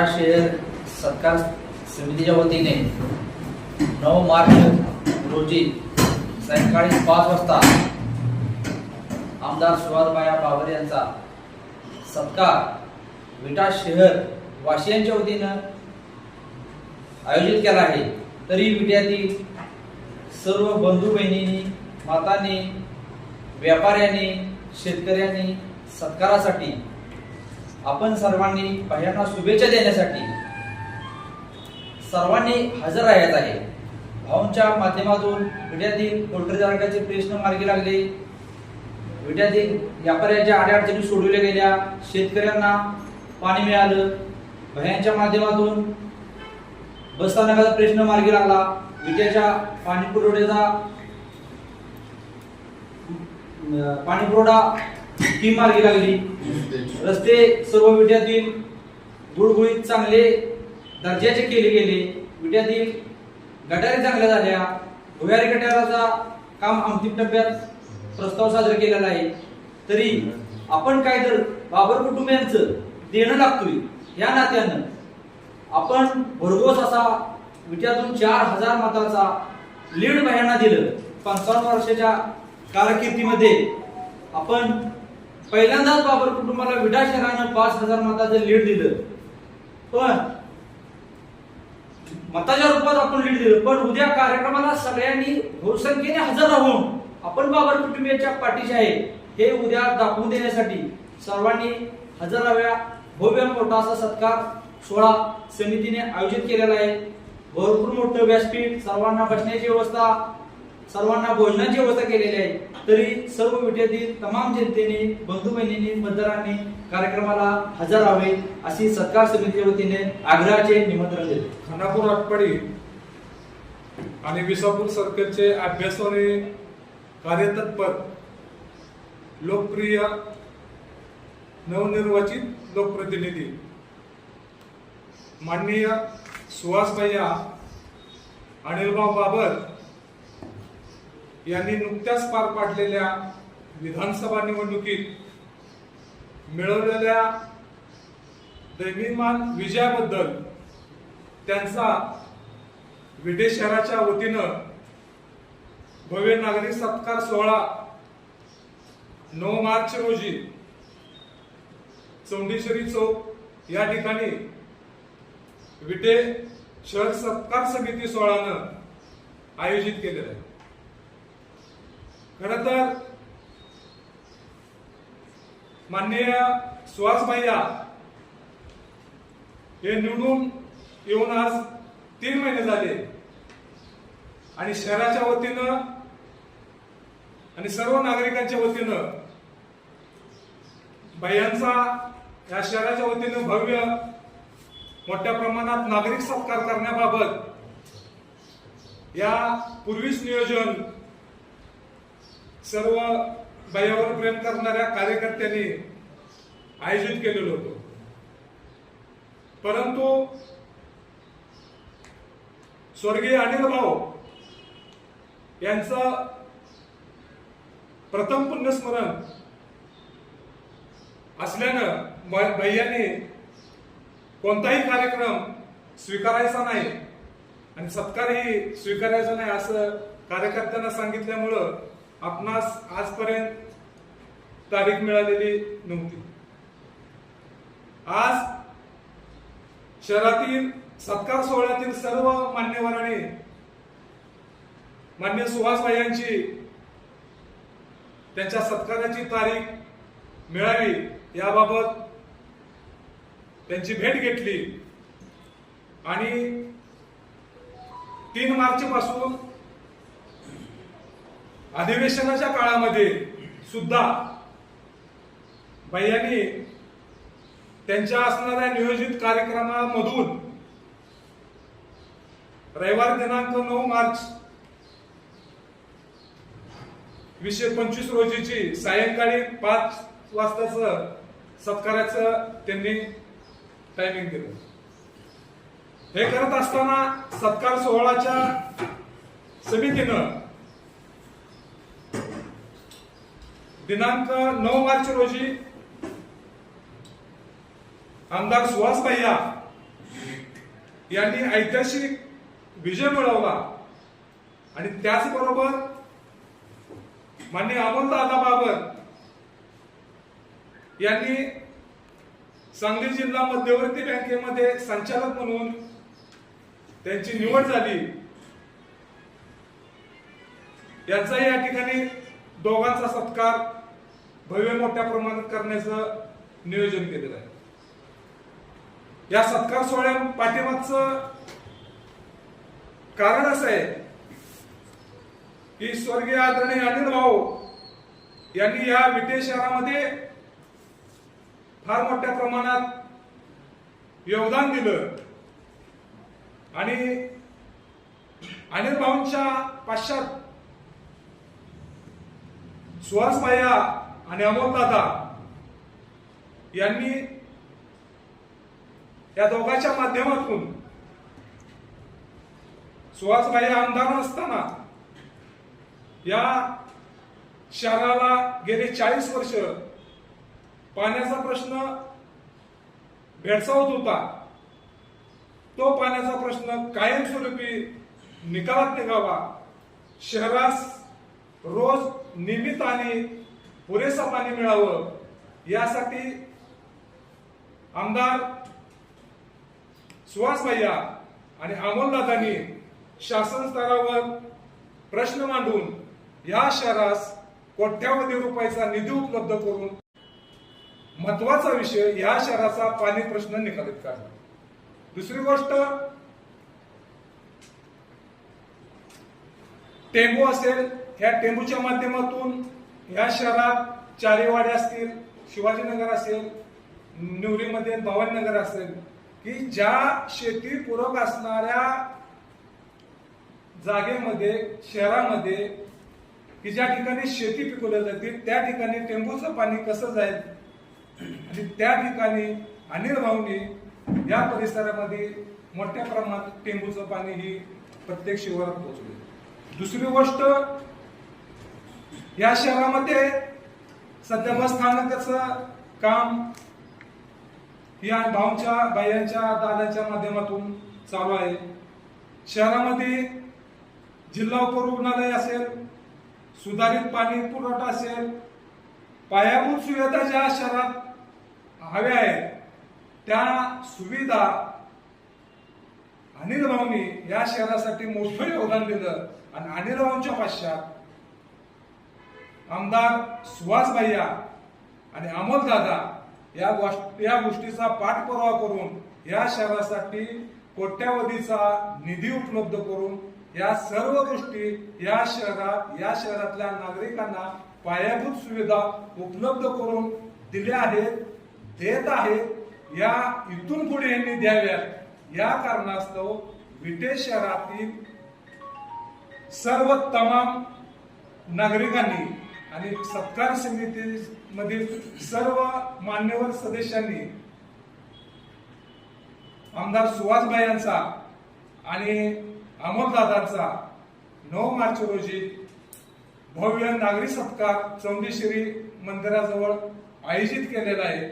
हा सत्कार समितीच्या वतीने नऊ मार्च रोजी सायंकाळी पाच वाजता आमदार सुहासबाया बाबर यांचा सत्कार विटा शहर वाशियांच्या वतीनं आयोजित केला आहे. तरी विट्यातील सर्व बंधू बहिणींनी मातांनी व्यापाऱ्यांनी शेतकऱ्यांनी सत्कारासाठी आपण सर्वांनी बाह्यांना शुभेच्छा देण्यासाठी सर्वांनी हजर राहत आहे. भाऊंच्या माध्यमातून विड्यातील पोल्ट्रीधारकाचे प्रश्न मार्गी लागले. विड्यातील व्यापाऱ्यांच्या अडचणी सोडवल्या गेल्या. शेतकऱ्यांना पाणी मिळालं. भयांच्या माध्यमातून बसस्थानकाचा प्रश्न मार्गी लागला. विट्याच्या पाणी पुरवठ्याचा पाणी पुरवठा ही मार्गी लागली. रस्ते सर्व विट्यातील गुळगुळीत चांगले दर्जाचे केले गेले. विट्यातील गटारी चांगल्या झाल्या. भुयारी गटाराचा काम अंतिम टप्प्यात प्रस्ताव सादर केलेला आहे. तरी आपण काय तर बाबर कुटुंबियांचं देणं लागतोय. या नात्यानं आपण भरघोस असा विट्यातून चार हजार मताचा लीड बायांना दिलं. पंचावन्न वर्षाच्या कारकिर्दीमध्ये आपण पहिल्यांदाच बाबर कुटुंबाला विटा शहरानं पाच हजार मताचं लीड दिलं. पण मताच्या रूपात आपण लीड दिलं. पण उद्या कार्यक्रमाला सगळ्यांनी बहुसंख्येने हजर राहून आपण बाबर कुटुंबियाच्या पाठीशी आहे. हे उद्या दाखवून देण्यासाठी सर्वांनी हजर राहाव्या. भव्य मोठा असा सत्कार सोहळा समितीने आयोजित केलेला आहे. भरपूर मोठं व्यासपीठ सर्वांना बसण्याची व्यवस्था सर्वांना भोजनाची व्यवस्था केलेली आहे तरी सर्व विद्यार्थी तमाम जनतेने बंधू बहिणींनी मतदारांनी कार्यक्रमाला हजर राहावे अशी सत्कार समितीच्या वतीने आग्रहाचे निमंत्रण दिले. खानापूर आटपाडी आणि विसापूर सर्कलचे अभ्यासू आणि कार्यतत्पर लोकप्रिय नवनिर्वाचित लोकप्रतिनिधी माननीय सुहास भैया अनिलभाऊ बाबर यांनी नुकत्याच पार पाडलेल्या विधानसभा निवडणुकीत मिळवलेल्या दैनिमान विजयाबद्दल त्यांचा विटे शहराच्या वतीनं भव्य नागरिक सत्कार सोहळा नऊ मार्च रोजी चौंडेश्वरी चौक या ठिकाणी विटे शहर सत्कार समिती सोहळ्यानं आयोजित केलेला आहे. खर तर माननीय सुहास भैया हे निवडून येऊन आज तीन महिने झाले. आणि शहराच्या वतीनं आणि सर्व नागरिकांच्या वतीनं भैयांचा या शहराच्या वतीनं भव्य मोठ्या प्रमाणात नागरिक सत्कार करण्याबाबत या पूर्वीच नियोजन सर्व बाह्यावर प्रेम करणाऱ्या कार्यकर्त्यांनी आयोजित केलेलं होतं. परंतु स्वर्गीय अनिल भाऊ यांचं प्रथम पुण्यस्मरण असल्यानं ब- भैयाने कोणताही कार्यक्रम स्वीकारायचा नाही आणि सत्कारही स्वीकारायचा नाही असं कार्यकर्त्यांना सांगितल्यामुळं आपणास आजपर्यंत तारीख मिळालेली नव्हती. आज शहरातील सत्कार सोहळ्यातील सर्व मान्यवरांनी मान्य सुहासबाई यांची त्यांच्या सत्काराची तारीख मिळावी याबाबत त्यांची भेट घेतली. आणि तीन मार्च पासून अधिवेशनाच्या काळामध्ये सुद्धा भैयांनी त्यांच्या असणाऱ्या नियोजित कार्यक्रमामधून रविवार दिनांक नऊ मार्च वीसशे पंचवीस रोजीची सायंकाळी पाच वाजताच सत्काराचं त्यांनी टायमिंग दिलं. हे करत असताना सत्कार सोहळाच्या समितीनं दिनांक नऊ मार्च रोजी आमदार सुहास भैया यांनी ऐतिहासिक विजय मिळवला. आणि त्याचबरोबर मान्य अमोलदादा बाबर यांनी सांगली जिल्हा मध्यवर्ती बँकेमध्ये संचालक म्हणून त्यांची निवड झाली. यांचा या ठिकाणी दोघांचा सत्कार भव्य मोठ्या प्रमाणात करण्याचं नियोजन केलेलं आहे. या सत्कार सोहळ्या पाठीमागचं कारण असं आहे की स्वर्गीय आदरणीय अनिल भाऊ यांनी या विटे शहरामध्ये फार मोठ्या प्रमाणात योगदान दिलं. आणि अनिल भाऊंच्या पाश्चात सुहास माया आणि अमोल दादा यांनी या दोघांच्या माध्यमातून सुहास आमदार असताना या शहराला गेले चाळीस वर्ष पाण्याचा प्रश्न भेडसावत होता. तो पाण्याचा प्रश्न कायमस्वरूपी निकालात निघावा. शहरास रोज नियमित आणि पुरेसं पाणी मिळावं यासाठी आमदार सुहास भैया आणि अमोलदादांनी शासन स्तरावर प्रश्न मांडून या शहरास कोट्यावधी रुपयाचा निधी उपलब्ध करून महत्त्वाचा विषय या शहराचा पाणी प्रश्न निकालित काढला. दुसरी गोष्ट टेंबू असेल ह्या टेंबूच्या माध्यमातून या शहरात चारेवाडे असतील शिवाजीनगर असेल निवरीमध्ये भवानीनगर असेल की ज्या शेतीपूरक असणाऱ्या जागेमध्ये शहरामध्ये की ज्या ठिकाणी शेती पिकवल्या जाते त्या ठिकाणी टेंबूचं पाणी कसं जाईल? आणि त्या ठिकाणी अनिल भाऊने या परिसरामध्ये मोठ्या प्रमाणात टेंबूचं पाणी ही प्रत्येक शिवारात पोहोचले दुसरी गोष्ट या शहरामध्ये सध्या बस स्थानकाचं काम या भाऊंच्या बायांच्या दादाच्या माध्यमातून चालू आहे. शहरामध्ये जिल्हा उपरुग्णालय असेल सुधारित पाणी पुरवठा असेल पायाभूत सुविधा ज्या शहरात हव्या आहेत त्या सुविधा अनिल भाऊनी या शहरासाठी मोठं योगदान दिलं. आणि अनिल भाऊंच्या पश्चात आमदार सुहास भैया आणि अमोल दादा या गोष्ट या गोष्टीचा पाठपुरावा करून या शहरासाठी कोट्यावधीचा निधी उपलब्ध करून या सर्व गोष्टी या शहरात या शहरातल्या नागरिकांना पायाभूत सुविधा उपलब्ध करून दिल्या आहेत देत आहेत. या इथून पुढे यांनी द्याव्यात. या कारणास्तव विटे शहरातील सर्व तमाम नागरिकांनी आणि सत्कार समितीमधील सर्व मान्यवर सदस्यांनी आमदार सुहासभाई यांचा आणि अमोलदादांचा नऊ मार्च रोजी भव्य नागरी सत्कार चौंडेश्वरी मंदिराजवळ आयोजित केलेला आहे.